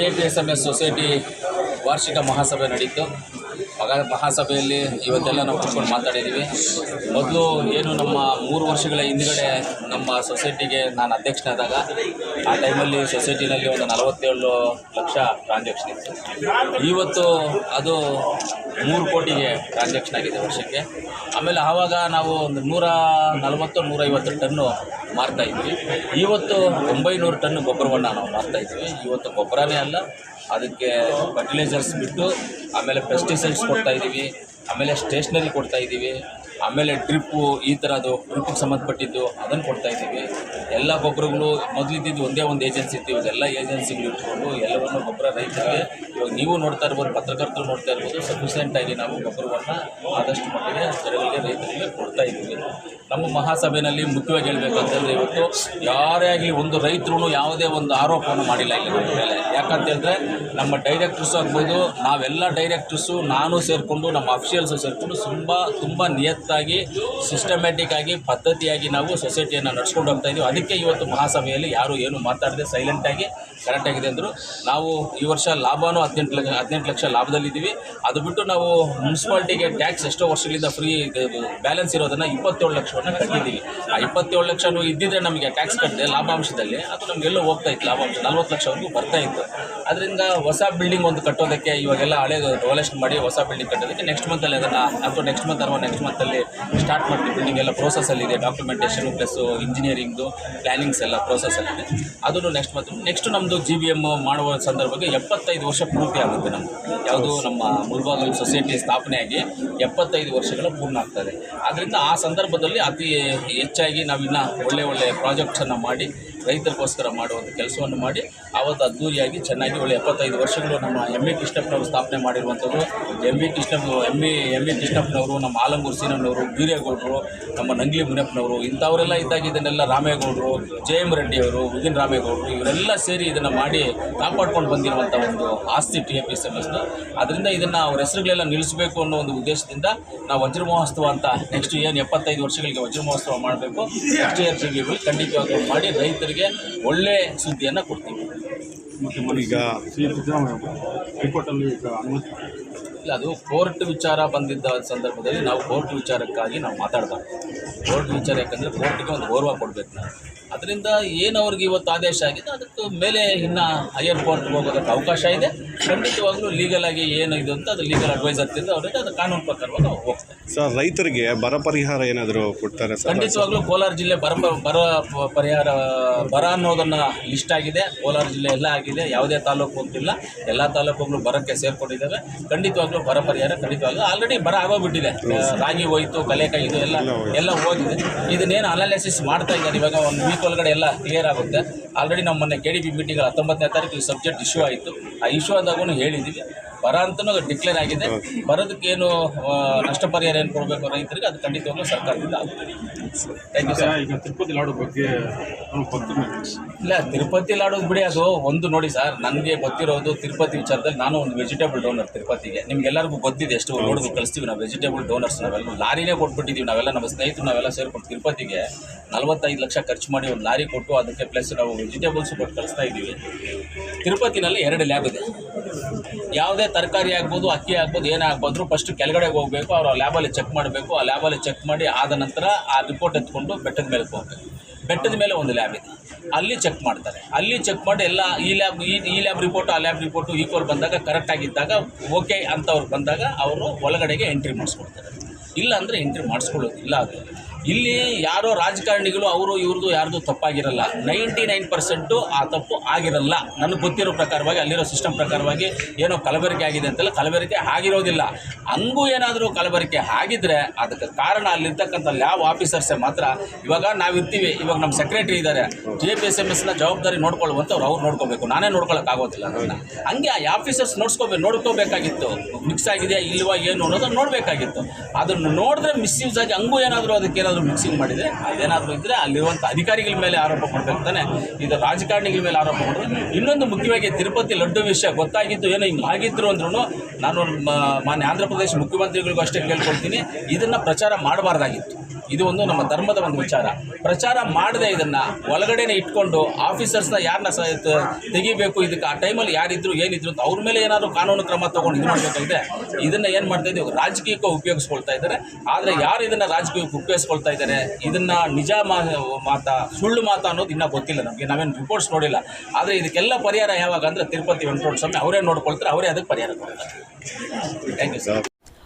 I P S M S society ವಾರ್ಷಿಕ ಮಹಾಸಭೆ ನಡೀತು ಮಗ ಮಹಾಸಭೆಯಲ್ಲಿ ಇವತ್ತೆಲ್ಲ ನಾವು ಕೂತ್ಕೊಂಡು ಮಾತಾಡಿದ್ದೀವಿ. ಮೊದಲು ಏನು ನಮ್ಮ ಮೂರು ವರ್ಷಗಳ ಹಿಂದ್ಗಡೆ ನಮ್ಮ ಸೊಸೈಟಿಗೆ ನಾನು ಅಧ್ಯಕ್ಷನಾದಾಗ, ಆ ಟೈಮಲ್ಲಿ ಸೊಸೈಟಿನಲ್ಲಿ ಒಂದು ನಲವತ್ತೇಳು ಲಕ್ಷ ಟ್ರಾನ್ಸಾಕ್ಷನ್ ಇತ್ತು. ಇವತ್ತು ಅದು ಮೂರು ಕೋಟಿಗೆ ಟ್ರಾನ್ಸಾಕ್ಷನ್ ಆಗಿದೆ ವರ್ಷಕ್ಕೆ. ಆಮೇಲೆ ಆವಾಗ ನಾವು ಒಂದು ನೂರ ನಲವತ್ತು, ನೂರೈವತ್ತು ಟನ್ನು ಮಾರ್ತಾಯಿದ್ವಿ ಇವತ್ತು ಒಂಬೈನೂರು ಟನ್ ಗೊಬ್ಬರವನ್ನು ನಾವು ಮಾರ್ತಾಯಿದ್ವಿ ಇವತ್ತು ಗೊಬ್ಬರನೇ ಅಲ್ಲ ಅದಕ್ಕೆ ಫರ್ಟಿಲೈಸರ್ಸ್ ಬಿಟ್ಟು ಆಮೇಲೆ ಪೆಸ್ಟಿಸೈಡ್ಸ್ ಕೊಡ್ತಾ ಇದ್ದೀವಿ ಆಮೇಲೆ ಸ್ಟೇಷ್ನರಿ ಕೊಡ್ತಾ ಇದ್ದೀವಿ. ಆಮೇಲೆ ಡ್ರಿಪ್ಪು ಈ ಥರದ್ದು ಡ್ರಿಪ್ಪಿಗೆ ಸಂಬಂಧಪಟ್ಟಿದ್ದು ಅದನ್ನು ಕೊಡ್ತಾ ಇದ್ದೀವಿ. ಎಲ್ಲ ಗೊಬ್ಬರಗಳು ಮೊದಲಿದ್ದು ಒಂದೇ ಒಂದು ಏಜೆನ್ಸಿ ಇತ್ತು. ಇವಾಗೆಲ್ಲ ಏಜೆನ್ಸಿಗಳು ಇಟ್ಕೊಂಡು ಎಲ್ಲವನ್ನು ಗೊಬ್ಬರ ರೈತರಿಗೆ ಇವಾಗ ನೀವು ನೋಡ್ತಾ ಇರ್ಬೋದು, ಪತ್ರಕರ್ತರು ನೋಡ್ತಾ ಇರ್ಬೋದು ಸಫಿಷಿಯೆಂಟಾಗಿ ನಾವು ಗೊಬ್ಬರವನ್ನು ಆದಷ್ಟು ಮಟ್ಟಿಗೆ ಜನಗಳಿಗೆ, ರೈತರಿಗೆ ಕೊಡ್ತಾ ಇದ್ದೀವಿ. ನಮ್ಮ ಮಹಾಸಭೆಯಲ್ಲಿ ಮುಖ್ಯವಾಗಿ ಹೇಳಬೇಕಂತಂದ್ರೆ ಇವತ್ತು ಯಾರೇ ಆಗಲಿ ಒಂದು ರೈತರು ಯಾವುದೇ ಒಂದು ಆರೋಪವನ್ನು ಮಾಡಿಲ್ಲ ಇಲ್ಲಿ ನಮ್ಮ ಮೇಲೆ. ಯಾಕಂತ ಹೇಳಿದ್ರೆ ನಮ್ಮ ಡೈರೆಕ್ಟರ್ಸು ಆಗ್ಬೋದು, ನಾವೆಲ್ಲ ಡೈರೆಕ್ಟರ್ಸು ನಾನು ಸೇರಿಕೊಂಡು, ನಮ್ಮ ಅಫಿಷಿಯಲ್ಸು ಸೇರಿಕೊಂಡು, ತುಂಬ ತುಂಬ ನಿಯತ್ತಾಗಿ ಸಿಸ್ಟಮ್ಯಾಟಿಕ್ ಆಗಿ, ಪದ್ಧತಿಯಾಗಿ ನಾವು ಸೊಸೈಟಿಯನ್ನು ನಡ್ಸ್ಕೊಂಡು ಹೋಗ್ತಾ ಇದ್ದೀವಿ ಅದಕ್ಕೆ ಇವತ್ತು ಮಹಾಸಭೆಯಲ್ಲಿ ಯಾರು ಏನು ಮಾತಾಡದೆ ಸೈಲೆಂಟಾಗಿ ಕರೆಕ್ಟಾಗಿದೆ ಅಂದರು, ನಾವು ಈ ವರ್ಷ ಲಾಭನೂ ಹದಿನೆಂಟು ಲಕ್ಷ ಹದಿನೆಂಟು ಲಕ್ಷ ಲಾಭದಲ್ಲಿದ್ದೀವಿ. ಅದು ಬಿಟ್ಟು ನಾವು ಮುನ್ಸಿಪಾಲ್ಟಿಗೆ ಟ್ಯಾಕ್ಸ್ ಎಷ್ಟೋ ವರ್ಷಗಳಿಂದ ಫ್ರೀ ಬ್ಯಾಲೆನ್ಸ್ ಇರೋದನ್ನು ಇಪ್ಪತ್ತೇಳು ಲಕ್ಷವನ್ನು ಕಟ್ಟಿದ್ದೀವಿ. ಆ ಇಪ್ಪತ್ತೇಳು ಲಕ್ಷನೂ ಇದ್ದಿದ್ರೆ ನಮಗೆ ಟ್ಯಾಕ್ಸ್ ಕಟ್ಟಿದೆ ಲಾಭಾಂಶದಲ್ಲಿ ಅದು ನಮಗೆಲ್ಲೋ ಹೋಗ್ತಾ ಇತ್ತು, ಲಾಭಾಂಶ. ನಲ್ವತ್ತು ಲಕ್ಷವರೆಗೂ ಬರ್ತಾ ಇತ್ತು. ಅದರಿಂದ ಹೊಸ ಬಿಲ್ಡಿಂಗ್ ಒಂದು ಕಟ್ಟೋದಕ್ಕೆ ಇವಾಗೆಲ್ಲ ಹಳೆ ಡೆವಲೇಷನ್ ಮಾಡಿ ಹೊಸ ಬಿಲ್ಡಿಂಗ್ ಕಟ್ಟೋದಕ್ಕೆ ನೆಕ್ಸ್ಟ್ ಮಂತಲ್ಲಿ ಅದನ್ನು, ಅಥವಾ ನೆಕ್ಸ್ಟ್ ಮಂತ್ ಅಥವಾ ನೆಕ್ಸ್ಟ್ ಮಂತಲ್ಲಿ ಸ್ಟಾರ್ಟ್ ಮಾಡ್ತೀವಿ. ಬಿಲ್ಡಿಂಗ್ ಎಲ್ಲ ಪ್ರೋಸೆಸ್ಸಲ್ಲಿದೆ ಡಾಕ್ಯುಮೆಂಟೇಷನು ಪ್ಲಸ್ ಇಂಜಿನಿಯರಿಂಗ್ದು ಪ್ಲ್ಯಾನಿಂಗ್ಸ್ ಎಲ್ಲ ಪ್ರೋಸೆಸ್ಸಲ್ಲಿದೆ ಅದನ್ನು ನೆಕ್ಸ್ಟ್ ಮತ್ತು ನೆಕ್ಸ್ಟ್ ನಮ್ಮದು ಜಿ ಬಿ ಎಂ ಮಾಡುವ ಸಂದರ್ಭಕ್ಕೆ ಎಪ್ಪತ್ತೈದು ವರ್ಷ ಪೂರ್ತಿ ಆಗುತ್ತೆ ನಮ್ಮದು ಯಾವುದು ನಮ್ಮ ಮುಲ್ಬಾಗಲ್ ಸೊಸೈಟಿ ಸ್ಥಾಪನೆಯಾಗಿ ಎಪ್ಪತ್ತೈದು ವರ್ಷಗಳ ಪೂರ್ಣ ಆಗ್ತದೆ. ಆದ್ದರಿಂದ ಆ ಸಂದರ್ಭದಲ್ಲಿ ಅತಿ ಹೆಚ್ಚಾಗಿ ನಾವಿನ್ನು ಒಳ್ಳೆ ಒಳ್ಳೆ ಪ್ರಾಜೆಕ್ಟ್ಸನ್ನು ಮಾಡಿ ರೈತರಿಗೋಸ್ಕರ ಮಾಡುವಂಥ ಕೆಲಸವನ್ನು ಮಾಡಿ ಆವತ್ತು ಅದ್ದೂರಿಯಾಗಿ ಚೆನ್ನಾಗಿ ಒಳ್ಳೆ ಎಪ್ಪತ್ತೈದು ವರ್ಷಗಳು ನಮ್ಮ ಎಂ ಎ ಕೃಷ್ಣಪ್ಪನವರು ಸ್ಥಾಪನೆ ಮಾಡಿರುವಂಥದ್ದು. M V Krishnappa M A M A ಕೃಷ್ಣಪ್ಪನವರು, ನಮ್ಮ ಆಲಂಗೂರು ಸೀನಣ್ಣವರು ಬೀರೇಗೌಡರು, ನಮ್ಮ ನಂಗ್ಲಿ ಮುನಿಯಪ್ಪನವರು, ಇಂಥವರೆಲ್ಲ ಇದ್ದಾಗ ಇದನ್ನೆಲ್ಲ ರಾಮೇಗೌಡರು, ಜೆ ಎಂ ರೆಡ್ಡಿಯವರು, ಉದಿನ್ ರಾಮೇಗೌಡರು, ಇವರೆಲ್ಲ ಸೇರಿ ಇದನ್ನು ಮಾಡಿ ಕಾಪಾಡ್ಕೊಂಡು ಬಂದಿರುವಂಥ ಒಂದು ಆಸ್ತಿ ಟಿ ಪಿ ಎಸ್ ಎಂ ಎಸ್ನ ಅದರಿಂದ ಇದನ್ನು ಅವ್ರ ಹೆಸರುಗಳೆಲ್ಲ ನಿಲ್ಲಿಸಬೇಕು ಅನ್ನೋ ಒಂದು ಉದ್ದೇಶದಿಂದ ನಾವು ವಜ್ರ ಮಹೋತ್ಸವ ಅಂತ ನೆಕ್ಸ್ಟ್ ಏನು ಎಪ್ಪತ್ತೈದು ವರ್ಷಗಳಿಗೆ ವಜ್ರ ಮಹೋತ್ಸವ ಮಾಡಬೇಕು. ನೆಕ್ಸ್ಟ್ ಇಯರ್ ಜಿಗಿಗಳು ಖಂಡಿತವಾಗ್ಲೂ ಮಾಡಿ ರೈತರಿಗೆ ಒಳ್ಳೆ ಸುದ್ದಿಯನ್ನು ಕೊಡ್ತೀವಿ. ಈಗ ಸಿ ಎಂ ಸಿದ್ದರಾಮಯ್ಯ ಹೈಕೋರ್ಟಲ್ಲಿ ಈಗ ಅನುಮತಿ ಇಲ್ಲ ಅದು ಕೋರ್ಟ್ ವಿಚಾರ ಬಂದಿದ್ದ ಸಂದರ್ಭದಲ್ಲಿ ನಾವು ಕೋರ್ಟ್ ವಿಚಾರಕ್ಕಾಗಿ ನಾವು ಮಾತಾಡಬಾರ್ದು. ಕೋರ್ಟ್ ವಿಚಾರ ಯಾಕಂದರೆ ಕೋರ್ಟ್ಗೆ ಒಂದು ಗೌರವ ಕೊಡಬೇಕು ನಾವು. ಅದರಿಂದ ಏನು ಅವ್ರಿಗೆ ಇವತ್ತು ಆದೇಶ ಆಗಿದೆ ಅದಕ್ಕೆ ಮೇಲೆ ಇನ್ನು ಹೈಯರ್ ಕೋರ್ಟ್ಗೆ ಹೋಗೋದಕ್ಕೆ ಅವಕಾಶ ಇದೆ. ಖಂಡಿತವಾಗ್ಲೂ ಲೀಗಲ್ ಆಗಿ ಏನು ಇದು ಅಂತ ಅದು ಲೀಗಲ್ ಅಡ್ವೈಸ್ ತಿಂದು ಅವರಿಗೆ ಅದು ಕಾನೂನು ಪ್ರಕಾರವಾಗಿ ನಾವು ಹೋಗ್ತಾರೆ ಸರ್ ರೈತರಿಗೆ ಬರ ಪರಿಹಾರ ಏನಾದರೂ ಕೊಡ್ತಾರೆ ಸರ್? ಖಂಡಿತವಾಗ್ಲೂ ಕೋಲಾರ ಜಿಲ್ಲೆ ಬರ ಬರ ಪರಿಹಾರ ಬರ ಅನ್ನೋದನ್ನು ಲಿಸ್ಟ್ ಆಗಿದೆ. ಕೋಲಾರ ಜಿಲ್ಲೆ ಎಲ್ಲ ಆಗಿದೆ ಯಾವುದೇ ತಾಲೂಕು ಹೋಗ್ತಿಲ್ಲ ಎಲ್ಲ ತಾಲೂಕುಗಳು ಬರಕ್ಕೆ ಸೇರ್ಕೊಂಡಿದ್ದಾವೆ. ಖಂಡಿತವಾಗ್ಲೂ ಬರ ಪರಿಹಾರ ಖಂಡಿತವಾಗ್ಲೂ ಆಲ್ರೆಡಿ ಬರ ಆಗೋಗ್ಬಿಟ್ಟಿದೆ. ರಾಗಿ ಹೋಯ್ತು ಕಲೆಕಾಯಿ ಇದು ಎಲ್ಲ ಎಲ್ಲ ಹೋಗಿದೆ. ಇದನ್ನೇನು ಅನಾಲಿಸಿಸ್ ಮಾಡ್ತಾ ಇದ್ದಾರೆ. ಇವಾಗ ಒಂದು ವೀಕ್ ಒಳಗಡೆ ಎಲ್ಲ ಕ್ಲಿಯರ್ ಆಗುತ್ತೆ. ಆಲ್ರೆಡಿ ನಮ್ಮ ಮೊನ್ನೆ ಕೆ ಡಿ ಬಿ ಮೀಟಿಂಗ್ ಹತ್ತೊಂಬತ್ತನೇ ತಾರೀಕು ಸಬ್ಜೆಕ್ಟ್ ಇಶ್ಯೂ ಆಯಿತು. ಆ ಇಶ್ಯೂ ಆದಾಗೂ ಹೇಳಿದ್ದೀವಿ ಬರ ಅಂತಲೂ ಡಿಕ್ಲೇರ್ ಆಗಿದೆ. ಬರೋದಕ್ಕೇನು ಏನು ನಷ್ಟ ಪರಿಹಾರ ಏನು ಕೊಡಬೇಕು ರೈತರಿಗೆ ಅದು ಖಂಡಿತವಾಗ್ಲೂ ಸರ್ಕಾರದಿಂದ ಆಗುತ್ತೆ. ಥ್ಯಾಂಕ್ ಯು ಸರ್ ಈಗ ತಿರುಪತಿ ಲಾಡು ಬಗ್ಗೆ ನಾನು ಇಲ್ಲ ತಿರುಪತಿ ಲಾಡೋದು ಬಿಡಿ ಅದು ಒಂದು ನೋಡಿ ಸರ್ ನನಗೆ ಗೊತ್ತಿರೋದು ತಿರುಪತಿ ವಿಚಾರದಲ್ಲಿ ನಾನು ಒಂದು ವೆಜಿಟೇಬಲ್ ಡೋನರ್ ತಿರುಪತಿಗೆ. ನಿಮ್ಗೆಲ್ಲರಿಗೂ ಗೊತ್ತಿದೆ ಎಷ್ಟು ನೋಡಿದ್ರು ಕಳಿಸ್ತೀವಿ ನಾವು ವೆಜಿಟೇಬಲ್ ಡೋನರ್ಸ್ ನಾವೆಲ್ಲ. ಲಾರಿನೇ ಕೊಟ್ಬಿಟ್ಟಿದ್ದೀವಿ ನಾವೆಲ್ಲ ನಮ್ಮ ಸ್ನೇಹಿತರು ನಾವೆಲ್ಲ ಸೇರ್ಕೊಂಡು ತಿರುಪತಿಗೆ. ನಲವತ್ತೈದು ಲಕ್ಷ ಖರ್ಚು ಮಾಡಿ ಒಂದು ಲಾರಿ ಕೊಟ್ಟು ಅದಕ್ಕೆ ಪ್ಲಸ್ ನಾವು ವೆಜಿಟೇಬಲ್ಸ್ ಕೊಟ್ಟು ಕಳಿಸ್ತಾ ಇದ್ದೀವಿ. ತಿರುಪತಿನಲ್ಲಿ ಎರಡು ಲ್ಯಾಬ್ ಇದೆ. ಯಾವುದೇ ತರಕಾರಿ ಆಗ್ಬೋದು, ಅಕ್ಕಿ ಆಗ್ಬೋದು, ಏನೇ ಆಗ್ಬೋದ್ರು ಫಸ್ಟ್ ಕೆಳಗಡೆ ಹೋಗಬೇಕು, ಅವರು ಆ ಲ್ಯಾಬಲ್ಲಿ ಚೆಕ್ ಮಾಡಬೇಕು. ಆ ಲ್ಯಾಬಲ್ಲಿ ಚೆಕ್ ಮಾಡಿ ಆದ ನಂತರ ಆ ರಿಪೋರ್ಟ್ ಎತ್ಕೊಂಡು ಬೆಟ್ಟದ ಮೇಲೆ ಹೋಗ್ಬೇಕು. ಬೆಟ್ಟದ ಮೇಲೆ ಒಂದು ಲ್ಯಾಬ್ ಇದೆ. ಅಲ್ಲಿ ಚೆಕ್ ಮಾಡ್ತಾರೆ. ಅಲ್ಲಿ ಚೆಕ್ ಮಾಡಿ ಎಲ್ಲ ಈ ಲ್ಯಾಬ್ ಈ ಲ್ಯಾಬ್ ರಿಪೋರ್ಟ್ ಆ ಲ್ಯಾಬ್ ರಿಪೋರ್ಟು ಈಕ್ವಲ್ ಬಂದಾಗ ಕರೆಕ್ಟ್ ಆಗಿದ್ದಾಗ ಓಕೆ ಅಂತವ್ರು ಬಂದಾಗ ಅವರು ಒಳಗಡೆಗೆ ಎಂಟ್ರಿ ಮಾಡಿಸ್ಕೊಡ್ತಾರೆ. ಇಲ್ಲ ಅಂದರೆ ಎಂಟ್ರಿ ಮಾಡಿಸ್ಕೊಳ್ಳೋದಿಲ್ಲ. ಅದು ಇಲ್ಲಿ ಯಾರೋ ರಾಜಕಾರಣಿಗಳು, ಅವರು ಇವ್ರದ್ದು ಯಾರ್ದು ತಪ್ಪಾಗಿರಲ್ಲ. ನೈಂಟಿ ನೈನ್ ಪರ್ಸೆಂಟು ಆ ತಪ್ಪು ಆಗಿರಲ್ಲ. ನನಗೆ ಗೊತ್ತಿರೋ ಪ್ರಕಾರವಾಗಿ, ಅಲ್ಲಿರೋ ಸಿಸ್ಟಮ್ ಪ್ರಕಾರವಾಗಿ ಏನೋ ಕಲಬೆರಕೆ ಆಗಿದೆ ಅಂತೆಲ್ಲ ಕಲಬೆರಕೆ ಆಗಿರೋದಿಲ್ಲ. ಹಂಗೂ ಏನಾದರೂ ಕಲಬೆರಕೆ ಆಗಿದ್ರೆ ಅದಕ್ಕೆ ಕಾರಣ ಅಲ್ಲಿರ್ತಕ್ಕಂಥ ಲ್ಯಾಬ್ ಆಫೀಸರ್ಸೇ ಮಾತ್ರ ಇವಾಗ ನಾವಿರ್ತೀವಿ. ಇವಾಗ ನಮ್ಮ ಸೆಕ್ರೆಟರಿ ಇದ್ದಾರೆ ಜೆ ಪಿ ಎಸ್ ಎಂ ಎಸ್ನ ಜವಾಬ್ದಾರಿ ನೋಡ್ಕೊಳ್ಳುವಂಥವ್ರು ಅವ್ರು ನೋಡ್ಕೋಬೇಕು. ನಾನೇ ನೋಡ್ಕೊಳ್ಳೋಕ್ಕಾಗೋದಿಲ್ಲ ಅದನ್ನು. ಹಂಗೆ ಆ ಆಫೀಸರ್ಸ್ ನೋಡ್ಸ್ಕೋಬೇಕು ನೋಡ್ಕೋಬೇಕಾಗಿತ್ತು. ಮಿಕ್ಸ್ ಆಗಿದೆಯಾ, ಇಲ್ವಾ, ಏನು ಅನ್ನೋದನ್ನು ನೋಡಬೇಕಾಗಿತ್ತು. ಅದನ್ನು ನೋಡಿದ್ರೆ ಮಿಸ್ಯೂಸ್ ಆಗಿ ಹಂಗೂ ಏನಾದರೂ ಅದಕ್ಕೆ ಏನಾದರೂ ಮಿಕ್ಸಿಂಗ್ ಮಾಡಿದರೆ, ಅದೇನಾದರೂ ಇದ್ದರೆ ಅಲ್ಲಿರುವಂಥ ಅಧಿಕಾರಿಗಳ ಮೇಲೆ ಆರೋಪ ಮಾಡಬೇಕು ತಾನೆ. ಇದು ರಾಜಕಾರಣಿಗಳ ಮೇಲೆ ಆರೋಪ ಮಾಡಿದ್ರು ಇನ್ನೊಂದು ಮುಖ್ಯವಾಗಿ ತಿರುಪತಿ ಲಡ್ಡು ವಿಷಯ ಗೊತ್ತಾಗಿದ್ದು ಏನೋ ಹಿಂಗೆ ಆಗಿದ್ರು ಅಂದ್ರೂ ನಾನು ಮಾನ್ಯ ಆಂಧ್ರ ಪ್ರದೇಶ ಮುಖ್ಯಮಂತ್ರಿಗಳಿಗೂ ಅಷ್ಟೇ ಕೇಳ್ಕೊಳ್ತೀನಿ. ಇದನ್ನು ಪ್ರಚಾರ ಮಾಡಬಾರ್ದಾಗಿತ್ತು. ಇದು ಒಂದು ನಮ್ಮ ಧರ್ಮದ ಒಂದು ವಿಚಾರ. ಪ್ರಚಾರ ಮಾಡದೆ ಇದನ್ನ ಒಳಗಡೆನೆ ಇಟ್ಕೊಂಡು ಆಫೀಸರ್ಸ್ನ ಯಾರನ್ನ ಸ ತೆಗಿಬೇಕು, ಇದಕ್ಕೆ ಆ ಟೈಮಲ್ಲಿ ಯಾರಿದ್ರು, ಏನಿದ್ರು ಅಂತ ಅವ್ರ ಮೇಲೆ ಏನಾದರೂ ಕಾನೂನು ಕ್ರಮ ತಗೊಂಡು ಇದು ಮಾಡಬೇಕಾಗಿದೆ. ಇದನ್ನ ಏನು ಮಾಡ್ತಾ ಇದ್ದೀವಿ, ರಾಜಕೀಯಕ್ಕೆ ಉಪಯೋಗಿಸ್ಕೊಳ್ತಾ ಇದ್ದಾರೆ. ಆದರೆ ಯಾರು ಇದನ್ನ ರಾಜಕೀಯಕ್ಕೆ ಉಪಯೋಗಿಸ್ಕೊಳ್ತಾ ಇದ್ದಾರೆ, ಇದನ್ನ ನಿಜ ಮಾ, ಮಾತಾ, ಸುಳ್ಳು ಮಾತಾ ಅನ್ನೋದು ಇನ್ನೂ ಗೊತ್ತಿಲ್ಲ ನಮಗೆ. ನಾವೇನು ರಿಪೋರ್ಟ್ಸ್ ನೋಡಿಲ್ಲ. ಆದರೆ ಇದಕ್ಕೆಲ್ಲ ಪರಿಹಾರ ಯಾವಾಗ ಅಂದರೆ ತಿರುಪತಿ ವೆಂಕಟೇಶ್ವರ ಸ್ವಾಮಿ ಅವರೇ ನೋಡ್ಕೊಳ್ತಾರೆ, ಅವರೇ ಅದಕ್ಕೆ ಪರಿಹಾರ ಕೊಡ್ತಾರೆ. Thank you sir